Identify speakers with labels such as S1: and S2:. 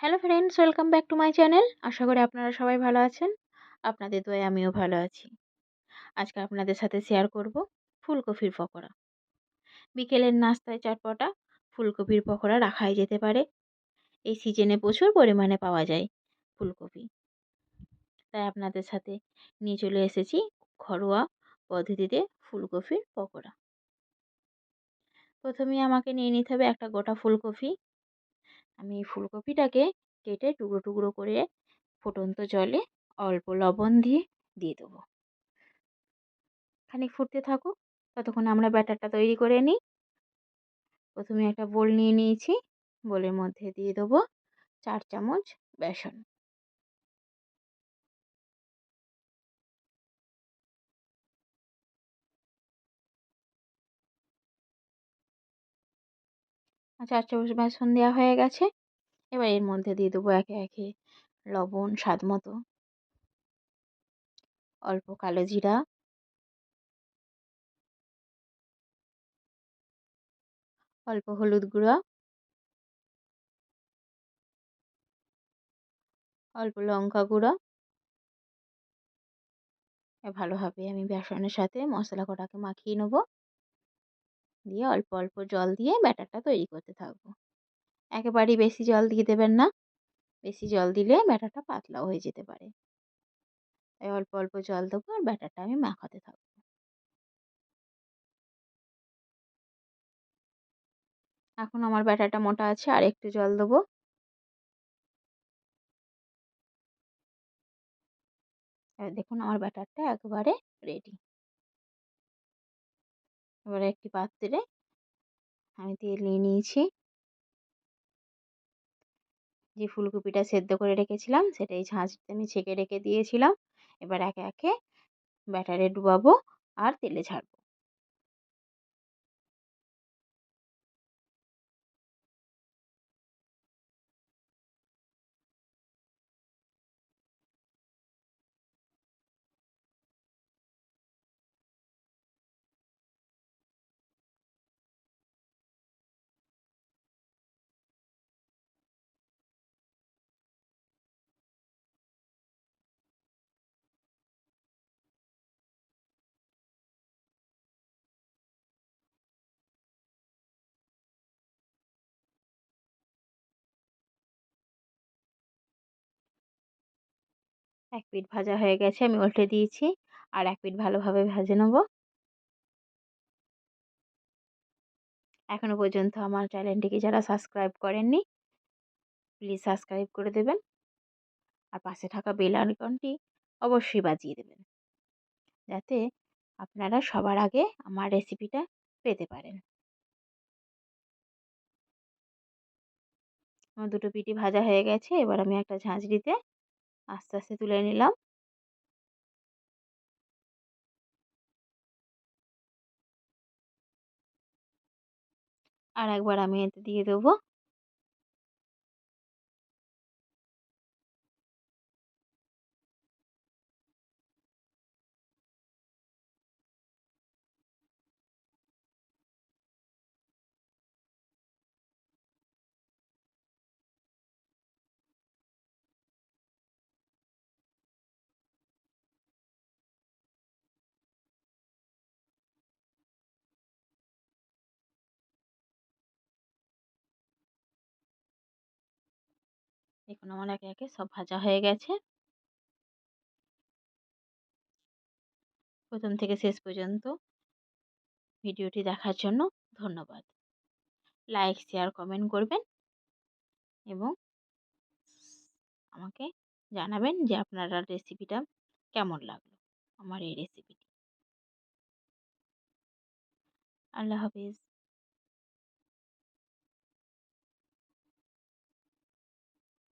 S1: Hello friends, welcome back to my channel. আশা করি আপনারা সবাই ভালো আছেন। আপনাদের দোয়ে আমিও ভালো আছি। আজকে আপনাদের সাথে শেয়ার করব ফুলকপির পকোড়া। বিকেলের নাস্তায় চটপটা, ফুলকপির পকোড়া রাখাই যেতে পারে। এই সিজনে প্রচুর পরিমাণে পাওয়া যায় ফুলকপি। তাই আপনাদের সাথে নিয়ে চলে এসেছি ঘরোয়া পদ্ধতিতে ফুলকপির পকোড়া। প্রথমেই আমাকে নিয়ে নিতে হবে একটা গোটা ফুলকপি। আমি ফুলকপিটাকে কেটে টুকরো টুকরো করে ফুটন্ত জলে অল্প লবণ দিয়ে দিয়ে দেবো। খানিক ফুটতে থাকুক, ততক্ষণ আমরা ব্যাটারটা তৈরি করে নিই। প্রথমে একটা বোল নিয়ে নিয়েছি, বোলের মধ্যে দিয়ে দেবো চার চামচ বেসন। চার চামচ বেসন দেওয়া হয়ে গেছে। এবার এর মধ্যে দিয়ে দেবো একে একে লবণ, স্বাদ মতো। অল্প কালো জিরা। অল্প হলুদ গুঁড়া। অল্প লঙ্কা গুঁড়ো। ভালোভাবে আমি বেসনের সাথে মশলা কটাকে মাখিয়ে নেব। দিয়ে অল্প অল্প জল দিয়ে ব্যাটারটা তৈরি করতে থাকব। একেবারেই বেশি জল দিয়ে দেবেন না। বেশি জল দিলে ব্যাটারটা পাতলাও হয়ে যেতে পারে। তাই অল্প অল্প জল দেবো আর ব্যাটারটা আমি মাখাতে থাকব। এখন আমার ব্যাটারটা মোটা আছে, আর একটু জল দেবো। দেখুন আমার ব্যাটারটা একবারে রেডি এবারে একটি পাত্রে আমি তেল নিয়ে নিয়েছি। যে ফুলকপিটা সেদ্ধ করে রেখেছিলাম, সেটাই ঝাঁঝতে আমি ছেঁকে রেখে দিয়েছিলাম। এবার একে একে ব্যাটারে ডুবাবো আর তেলে ছাড়বো এক পিঠ ভাজা হয়ে গেছে, আমি উল্টে দিয়েছি। আর এক পিঠ ভালোভাবে ভেজে নেব। এখনও পর্যন্ত আমার চ্যানেলটিকে যারা সাবস্ক্রাইব করেননি, প্লিজ সাবস্ক্রাইব করে দেবেন। আর পাশে থাকা বেল আইকনটি অবশ্যই বাজিয়ে দেবেন। যাতে আপনারা সবার আগে আমার রেসিপিটা পেতে পারেন। আমার দুটো পিটি ভাজা হয়ে গেছে, এবার আমি একটা ঝাঁঝরিতে আস্তে আস্তে তুলে নিলাম। আর একবার আমি এতে দিয়ে দেবো। দেখুন আমার একে একে সব ভাজা হয়ে গেছে। প্রথম থেকে শেষ পর্যন্ত ভিডিওটি দেখার জন্য ধন্যবাদ। লাইক, শেয়ার, কমেন্ট করবেন এবং আমাকে জানাবেন যে আপনারা রেসিপিটা কেমন লাগল, আমার এই রেসিপিটি। আল্লাহ হাফিজ।